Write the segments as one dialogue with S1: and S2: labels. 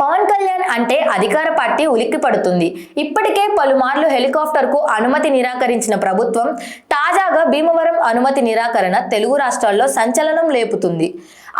S1: పవన్ కళ్యాణ్ అంటే అధికార పార్టీ ఉలిక్కి పడుతుంది. ఇప్పటికే పలుమార్లు హెలికాప్టర్కు అనుమతి నిరాకరించిన ప్రభుత్వం తాజాగా భీమవరం అనుమతి నిరాకరణ తెలుగు రాష్ట్రాల్లో సంచలనం లేపుతుంది.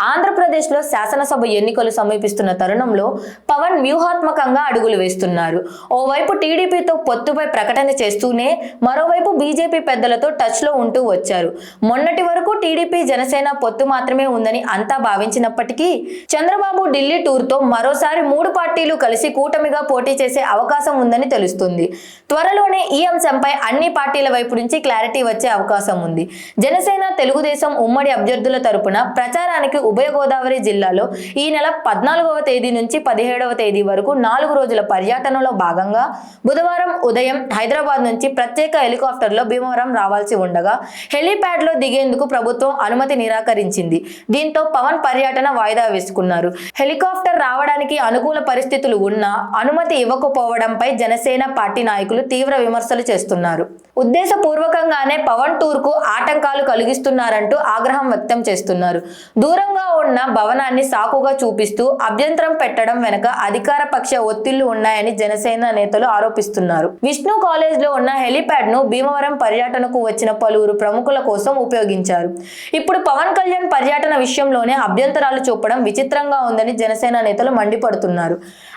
S1: ఆంధ్రప్రదేశ్లో శాసనసభ ఎన్నికలు సమీపిస్తున్న తరుణంలో పవన్ వ్యూహాత్మకంగా అడుగులు వేస్తున్నారు. ఓవైపు టీడీపీతో పొత్తుపై ప్రకటన చేస్తూనే మరోవైపు బీజేపీ పెద్దలతో టచ్లో ఉంటూ వచ్చారు. మొన్నటి వరకు టీడీపీ జనసేన పొత్తు మాత్రమే ఉందని అంతా భావించినప్పటికీ చంద్రబాబు ఢిల్లీ టూర్తో మరోసారి మూడు పార్టీలు కలిసి కూటమిగా పోటీ చేసే అవకాశం ఉందని తెలుస్తుంది. త్వరలోనే ఈ అంశంపై అన్ని పార్టీల వైపు నుంచి క్లారిటీ వచ్చే అవకాశం ఉంది. జనసేన తెలుగుదేశం ఉమ్మడి అభ్యర్థుల తరపున ప్రచారానికి ఉభయ గోదావరి జిల్లాలో ఈ నెల పద్నాలుగవ తేదీ నుంచి పదిహేడవ తేదీ వరకు నాలుగు రోజుల పర్యటనలో భాగంగా బుధవారం ఉదయం హైదరాబాద్ నుంచి ప్రత్యేక హెలికాప్టర్లో భీమవరం రావాల్సి ఉండగా హెలీప్యాడ్లో దిగేందుకు ప్రభుత్వం అనుమతి నిరాకరించింది. దీంతో పవన్ పర్యటన వాయిదా వేసుకున్నారు. హెలికాప్టర్ రావడానికి అను అనుకూల పరిస్థితులు ఉన్నా అనుమతి ఇవ్వకపోవడంపై జనసేన పార్టీ నాయకులు తీవ్ర విమర్శలు చేస్తున్నారు. ఉద్దేశపూర్వకంగానే పవన్ టూర్కు ఆటంకాలు కలిగిస్తున్నారంటూ ఆగ్రహం వ్యక్తం చేస్తున్నారు. దూరంగా ఉన్న భవనాన్ని సాకుగా చూపిస్తూ అభ్యంతరం పెట్టడం వెనుక అధికార పక్ష ఒత్తిళ్ళు ఉన్నాయని జనసేన నేతలు ఆరోపిస్తున్నారు. విష్ణు కాలేజ్లో ఉన్న హెలిప్యాడ్ను భీమవరం పర్యటనకు వచ్చిన పలువురు ప్రముఖుల కోసం ఉపయోగించారు. ఇప్పుడు పవన్ కళ్యాణ్ పర్యటన విషయంలోనే అభ్యంతరాలు చూపడం విచిత్రంగా ఉందని జనసేన నేతలు మండిపడుతున్నారు.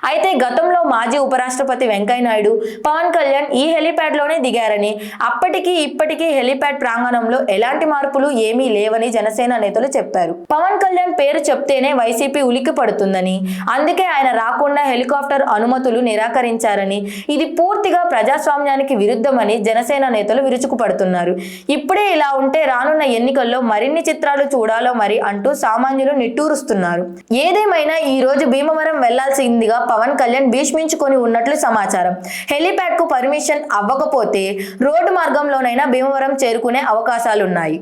S1: అయితే గతంలో మాజీ ఉపరాష్ట్రపతి వెంకయ్యనాయుడు పవన్ కళ్యాణ్ ఈ హెలిప్యాడ్లోనే దిగారని అప్పటికి ఇప్పటికీ హెలిప్యాడ్ ప్రాంగణంలో ఎలాంటి మార్పులు ఏమీ లేవని జనసేన నేతలు చెప్పారు. పవన్ కళ్యాణ్ పేరు చెప్తేనే వైసీపీ ఉలిక్కి పడుతుందని అందుకే ఆయన రాకుండా హెలికాప్టర్ అనుమతులు నిరాకరించారని ఇది పూర్తిగా ప్రజాస్వామ్యానికి విరుద్ధమని జనసేన నేతలు విరుచుకుపడుతున్నారు. ఇప్పుడే ఇలా ఉంటే రానున్న ఎన్నికల్లో మరిన్ని చిత్రాలు చూడాలో మరి అంటూ సామాన్యులు నిట్టూరుస్తున్నారు. ఏదేమైనా ఈ రోజు భీమవరం వెళ్ళాలి వెళ్ళాల్సిందిగా పవన్ కళ్యాణ్ భీష్మించుకొని ఉన్నట్లు సమాచారం. హెలీప్యాడ్కు పర్మిషన్ అవ్వకపోతే రోడ్డు మార్గంలోనైనా భీమవరం చేరుకునే అవకాశాలున్నాయి.